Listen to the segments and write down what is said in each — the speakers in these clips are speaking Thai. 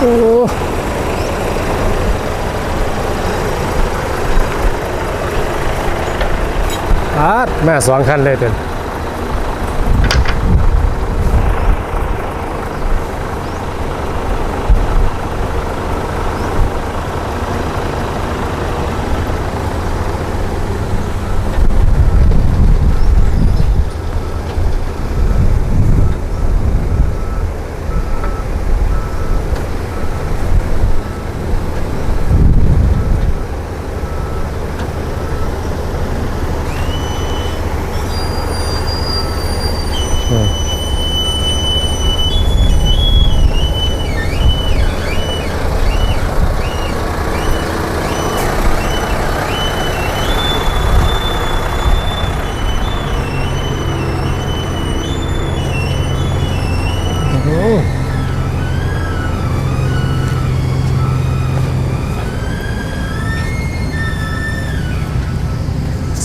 โอ้าดแม่สองคันเลยเต็นโอ้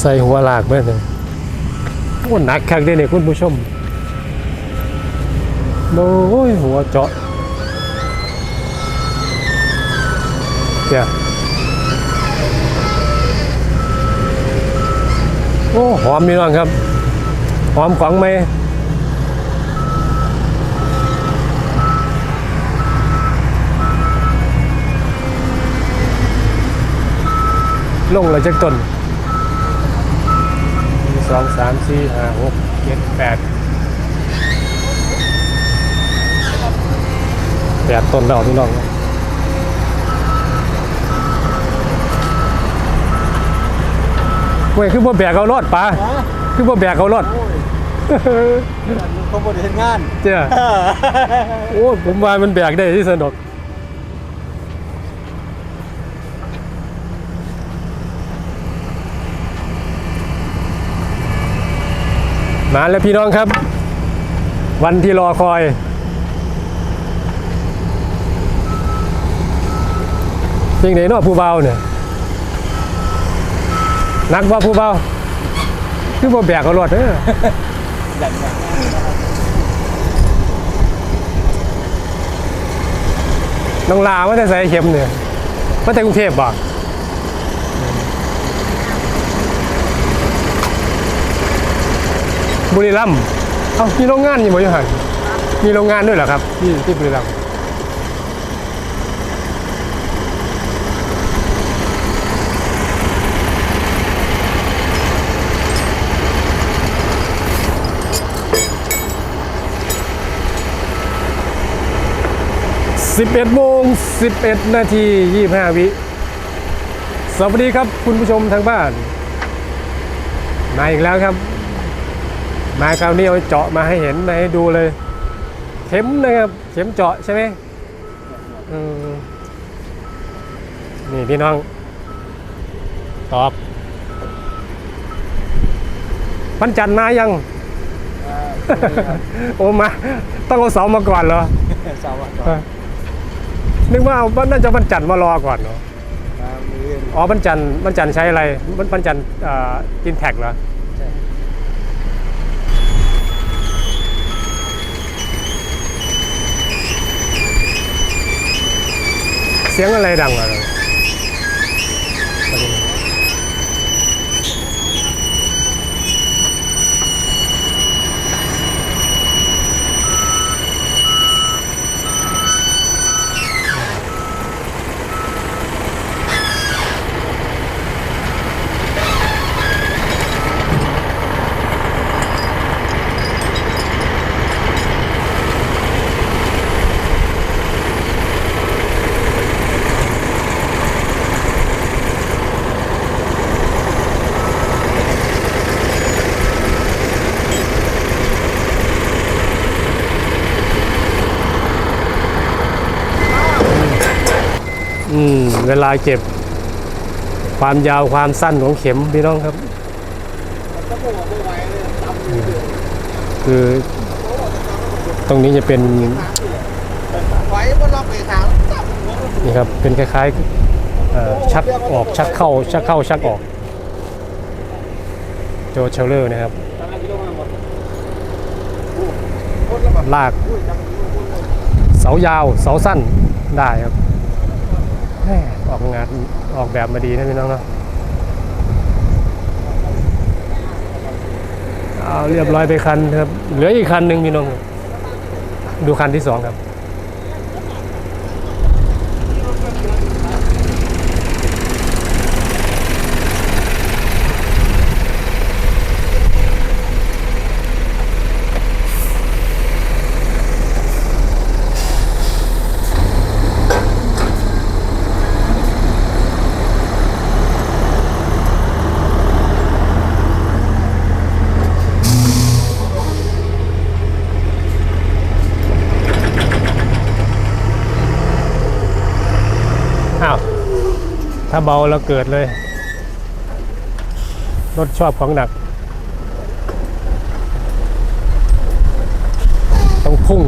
ใส่หัวหลากเมื่อนึงโอ้หนักคักเด้เนี่ยคุณผู้ชมโอ้ยหัวเจาะเดี๋ยวโอ้หอมมีน้องครับ หอมของไหมลงเลยจากต้น องสามสี่ห้าหกเจ็ดแปดแปดต้นแล้วพี่น้องเว้ยคือบ่แบกเอารอดปลาฮะคือบ่แบกเอารอดโอ้ยเขาบริเห็นงาน เจ้าโอ้ผมว่ามันแบกได้ที่สนุก มาแล้วพี่น้องครับ วันที่รอคอย จริงไหนนาะผู้เบาเนี่ย นักว่าผู้เบา คือบ่แบกเอารถเด้อดันมาน้องลาว่าจะใส่เข็มเนี่ยมาแต่กรุงเทพบ่ บุรีรัมย์เอ้ามีโรงงานอยู่บ่อยู่หันมีโรงงานด้วยเหรอครับที่ที่บุรีรัมย์สิบเอ็ดโมงสิบเอ็ดนาทียี่ห้าวิ สวัสดีครับคุณผู้ชมทางบ้าน มาอีกแล้วครับ มาคราวนี้เอาเจาะมาให้เห็นมาให้ดูเลย เข็มนะครับ เข็มเจาะใช่ไหมอืมนี่พี่น้อง ตอบพันจันทร์มายังโอ้มา ต้องเอาเสามาก่อนเหรอสาวก่อนนึกว่าเอาน่าจะวันจันทร์มารอก่อนเนาะมามืออ๋อวันจันทร์วันจันทร์ใช้อะไรวันวันจันทร์กินแท็กเหรอ เสียงอะไรดังอะ วลาเก็บความยาวความสั้นของเข็มพี่น้องครับ คือตรงนี้จะเป็นนี่ครับเป็นคล้ายๆชักออกชักเข้าชักเข้าชักออก โจเชลเลอร์นะครับ ลาหลากเสายาวเสาสั้นได้ครับ ออกงานออกแบบมาดีนะพี่น้องเนาะเอาเรียบร้อยไปคันครับ เหลืออีกคันหนึ่งพี่น้อง ดูคันที่สองครับ ถ้าเบาแล้วเกิดเลย รถชอบของหนัก ต้องพุ่ง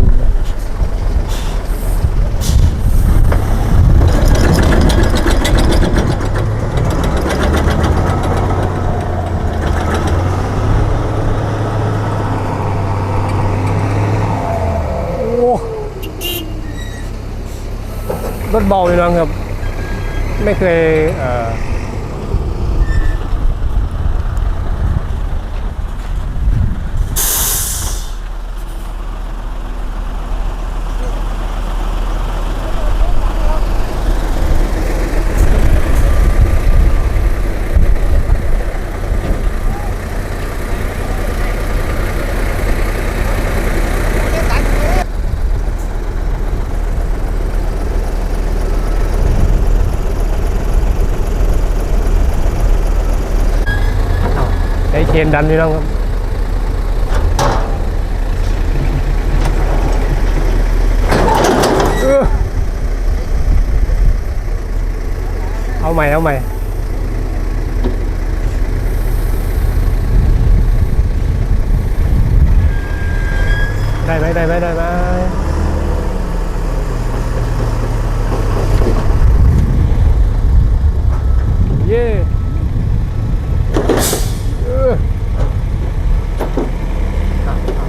รถเบาเลยนะครับ ไม่เคย เอ่อใช้เคนดันพี่น้องครับเออเอาใหม่เอาใหม่ได้ไหมได้ไหมได้ไหมเย่เอออะอะ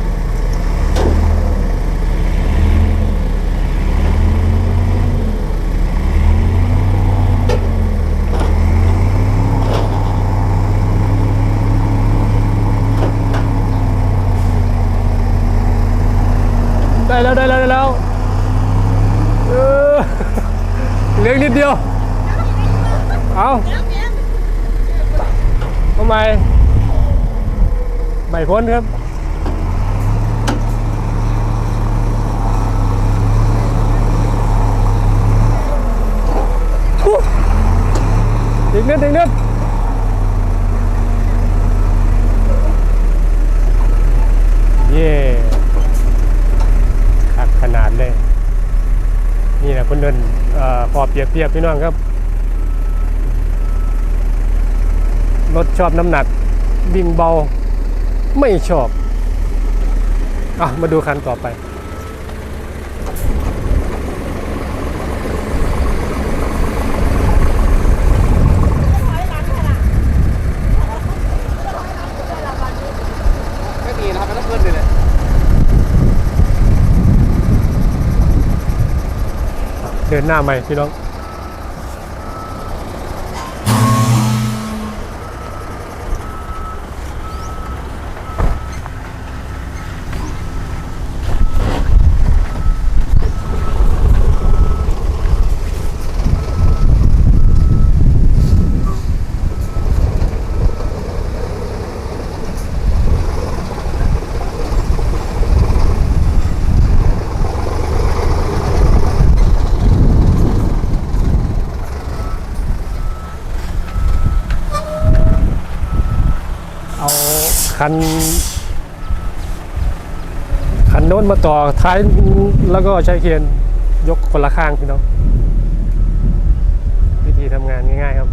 ได้ แล้วได้แล้วได้แล้วเออเหลืออกนิดเดียว เอาทำไมไม่พ้นครับฮู้อีกนิดอีกนิดเย่ขักขนาดเลย คนเดินอพอเปรียบเทียบพี่น้องครับ รถชอบน้ำหนักวิ่งเบาไม่ชอบอะมาดูคันต่อไป ไม่ดีนะครับไม่ต้องเพิ่นเลยเลย เดินหน้าใหม่พี่น้อง คัน คันโน้นมาต่อท้ายแล้วก็ใช้เคียนยกคนละข้างพี่น้องวิธีทำงานง่าย ๆ ครับ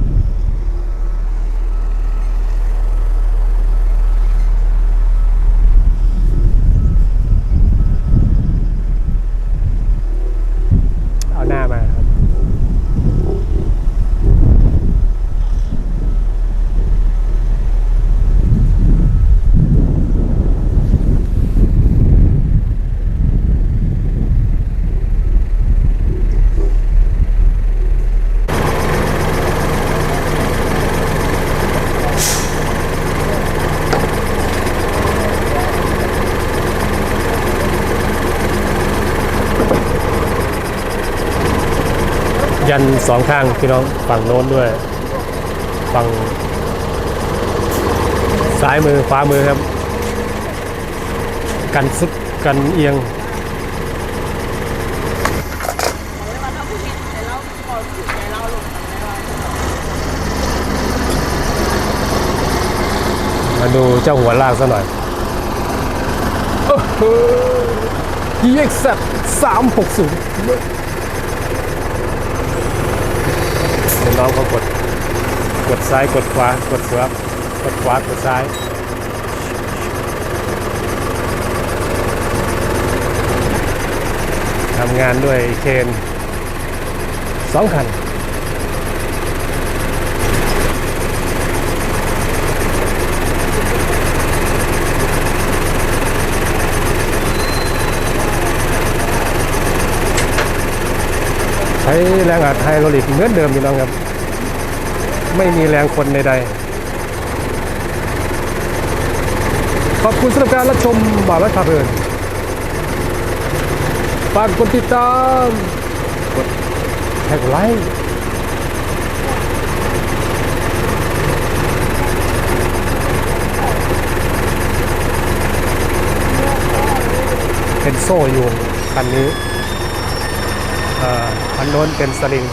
ยันสองข้างพี่น้องฝั่งโน้นด้วย ฝั่งซ้ายมือขวามือครับ กันสุดกันเอียงมาดูเจ้าหัวลากซะหน่อย EXZ 360 เดี๋ยวน้องเขากดกดซ้ายกดขวากดขวากดขวากดซ้ายทำงานด้วยเคนสองคัน ใช้แรงอัดไฮดรอลิกเหมือนเดิมอยู่น้องครับ ไม่มีแรงคนใดๆขอบคุณสำหรับการรับชมบ่าวรัฐพาเพลินฝากกดติดตามกดแท็กไลค์เป็นโซ่อยู่คันนี้ อันโน้นเป็นสลิง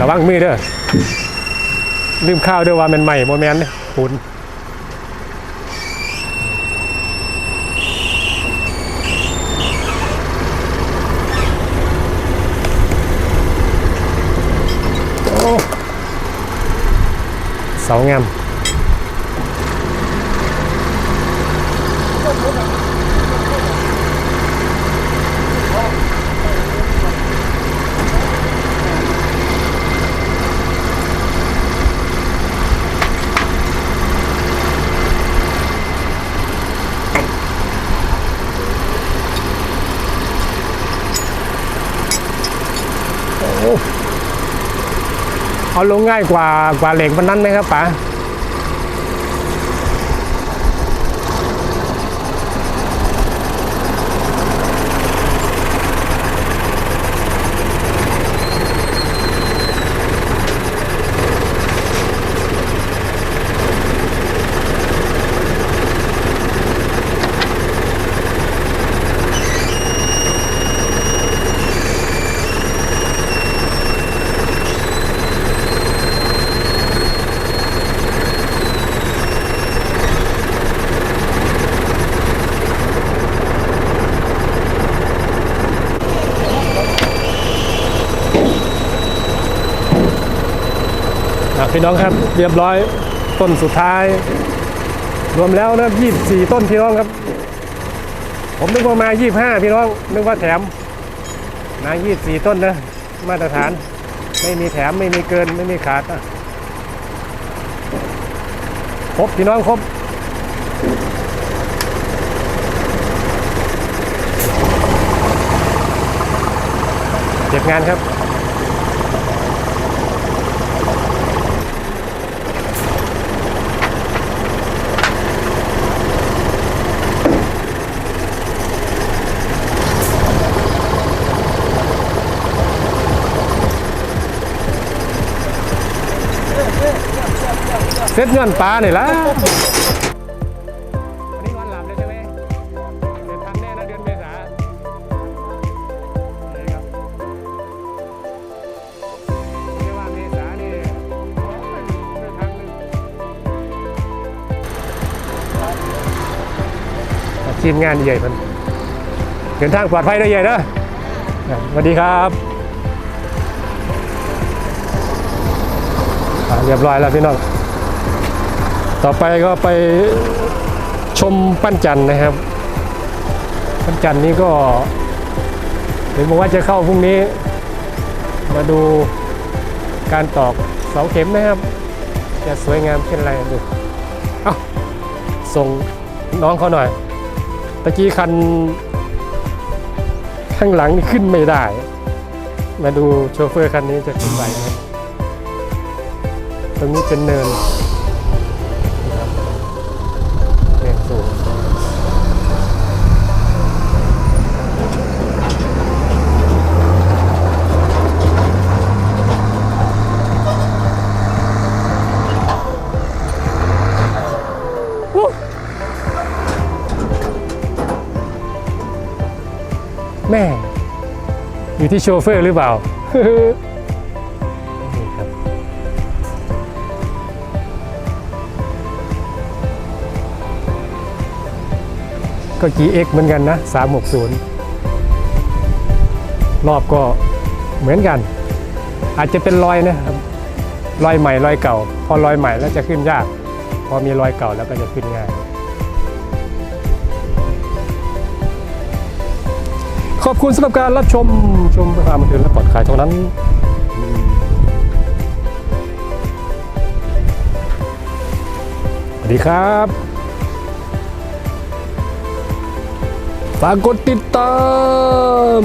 ระวังมือเด้อลืมข้าวด้วยว่ามันใหม่โมแมนเนี่ยปุ่นโอ้เสางาม ลงง่ายกว่ากว่าเหล็กวันนั้นไหมครับป๋า พี่น้องครับเรียบร้อยต้นสุดท้าย รวมแล้วนะ24 ต้นพี่น้องครับ ผมนึกว่ามา 25 พี่น้องนึกว่าแถมนะ24 ต้นนะมาตรฐานไม่มีแถมไม่มีเกินไม่มีขาดอะครบพี่น้องครบเก็บงานครับ เซ็ตเงินปลาเนี่ยละวันนี้วันหลับเลยใช่ไหมเดือนทันแน่นะเดือนเมษานี่ครับเรียกว่าเมษานี่โอ้ยเดินทางหนึ่งทีมงานใหญ่มันเดินทางปลอดภัยด้ใหญ่เด้อสวัสดีครับเรียบร้อยแล้วพี่น้อง ต่อไปก็ไปชมปั้นจันนะครับ ปั้นจันนี้ก็เห็นบอกว่าจะเข้าพรุ่งนี้ มาดูการตอกเสาเข็มนะครับ จะสวยงามเช่นไรดูเอาส่งน้องเขาหน่อยตะกี้คันข้างหลังนี่ขึ้นไม่ได้ มาดูโชเฟอร์คันนี้จะขึ้นไหวไหมตรงนี้เป็นเนิน แม่อยู่ที่โชเฟอร์หรือเปล่านี่ครับก็ GX เหมือนกันนะ 360 รอบก็เหมือนกัน อาจจะเป็นรอยนะครับรอยใหม่รอยเก่า พอรอยใหม่แล้วจะขึ้นยาก พอมีรอยเก่าแล้วก็จะขึ้นง่าย ขอบคุณสำหรับการรับชมชมความบันเทิงและปลอดภัยเท่านั้นสวัสดีครับฝากกดติดตาม